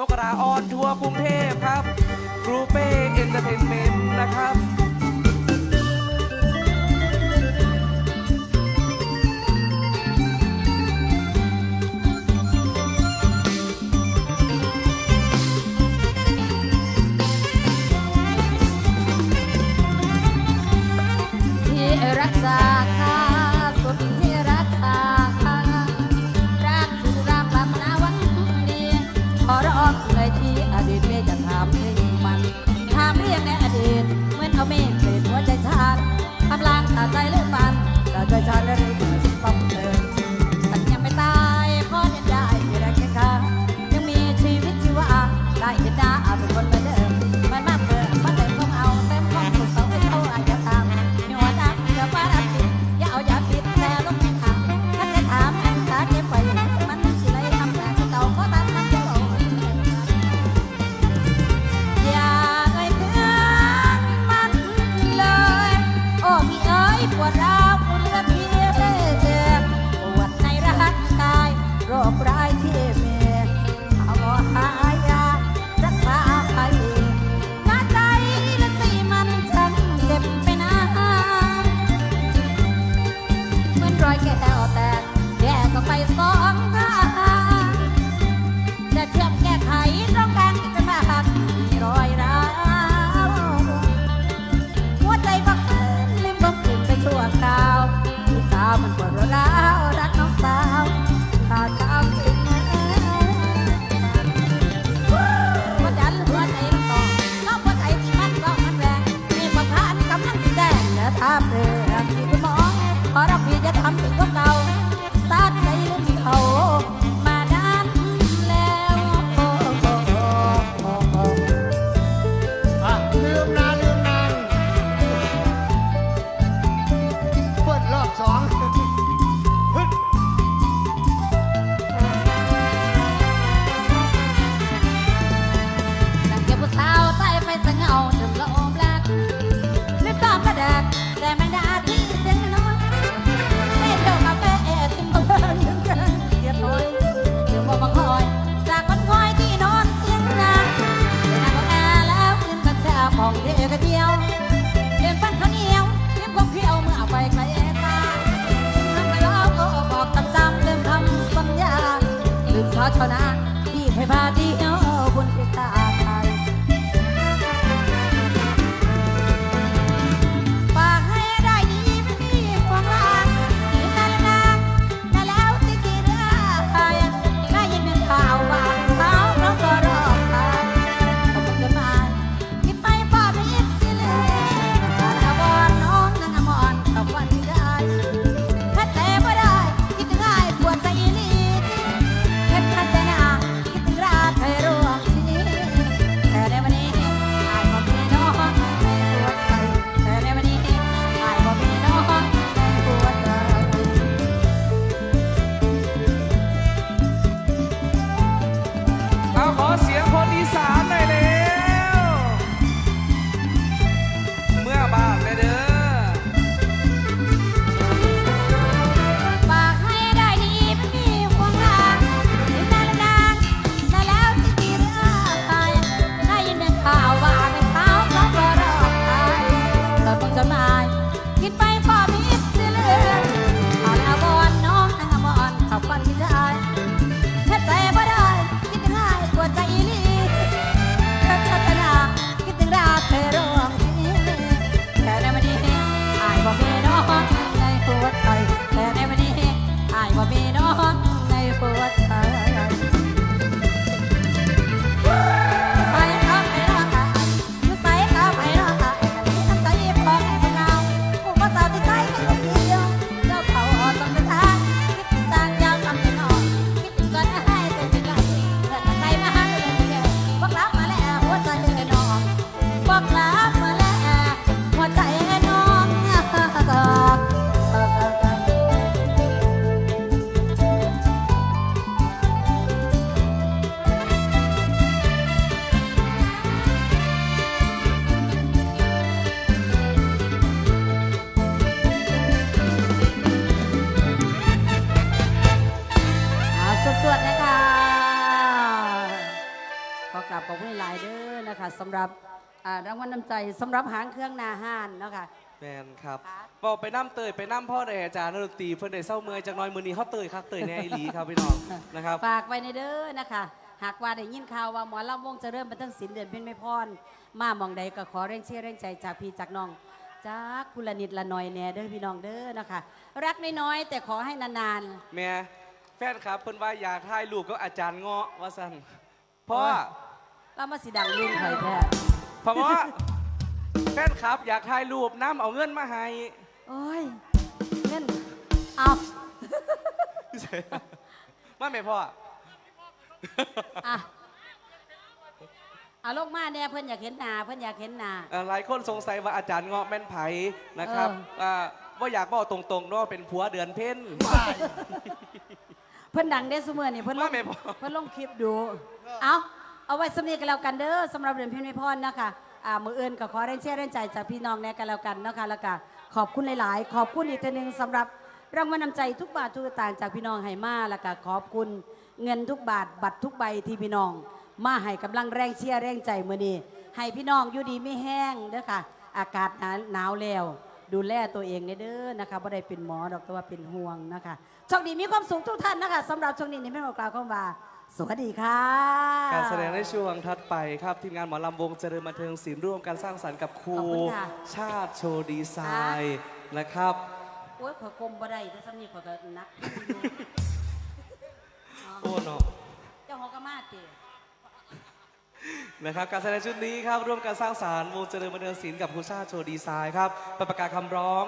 มกราออนทัวร์กรุงเท talent ชอชานะที่ไพพาที่ อกราบขอบคุณหลายๆเด้อนะคะสำหรับอ่ารางวัลน้ำใจสำหรับหางเครื่องนาห้านเนาะค่ะ แมนครับค่ะบอกไปน้ำเตยไปน้ำพ่อแด่อาจารย์นดนตรีเพื่อนได้เศร้าเมื่อยจากหน้อยมือนี้เขาเตยคักเตยแน่อีหลีครับพี่น้องนะครับฝากไว้ในเด้อนะคะ หากว่าได้ยินข่าวว่าหมอลำวงจะเริ่มมาตั้งสินเดือนเป็นไม่พรมาหมองใดก็ขอแรงเชื่อแรงใจจากพี่จากน้องจากกุลนิดละหน่อยแน่เด้อพี่น้องเด้อนะคะ รักน้อยๆแต่ขอให้นาน แม่แฟนครับเพิ่นว่าอยากถ่ายรูปกับอาจารย์เงาะว่าสั่นพ่อๆ แล้วมาสิดังลุ่มไข่แท้พ่อหมอแฟนครับอยากถ่ายรูปน้ำเอาเงินมาให้โอ้ยเงินเอามาไหมพ่ออะเอาลงมาเนี่ยเพื่อนอยากเห็นหน้าเพื่อนอยากเห็นหน้าเอ่อหลายคนสงสัยว่าอาจารย์เงาะแม่นไผนะครับเอออ่าว่าอยากบอกตรงๆเนาะเป็นผัวเดือนเพ็ญเพื่อนดังได้เสมอนี่เพื่อนลว่างแม่พ่อ เพื่อนลงคลิปดู เอา เอาไว้สำเนียกันแล้วกันเด้อสำหรับเดือนเพ็ญไม่พรนะคะอ่ามืออื่นก็ขอแรงเชื่อแรงใจจากพี่น้องแน่กันแล้วกันนะคะแล้วก็ขอบคุณหลาย ๆ ขอบคุณอีกทีหนึงสำหรับรางวัลนำใจทุกบาททุกสตางค์จากพี่น้องให้มาแล้วก็ขอบคุณเงินทุกบาทบัตรทุกใบที่พี่น้อง มาให้กำลังแรงเชียร์แรงใจมือนี้ให้พี่น้องอยู่ดีไม่แห้งเด้อค่ะ อากาศหนาหนาวแล้ว ดูแลตัวเองเด้อนะคะบ่ได้เป็นหมอดอกแต่ว่าเป็นห่วงนะคะโชคดีมีความสุขทุกท่านนะคะสำหรับช่วงนี้นี่ไม่บอกกล่าวคำว่า สวัสดีค่ะ การแสดงในช่วงถัดไปครับทีมงานหมอลำวงเจริญบันเทิงศิลป์ร่วมกันสร้างสรรค์กับครูขอบคุณค่ะ ชาติโชว์ดีไซน์นะครับ โอ้ยขอยกลมบ่ได้แต่สำนี้ขอยก็นักโอ้เนาะเจ้าของกมาเจนะครับการแสดงชุดนี้ครับร่วมกันสร้างสรรค์วงเจริญบันเทิงศิลป์กับครูชาติโชว์ดีไซน์ครับไปประกาศคำร้อง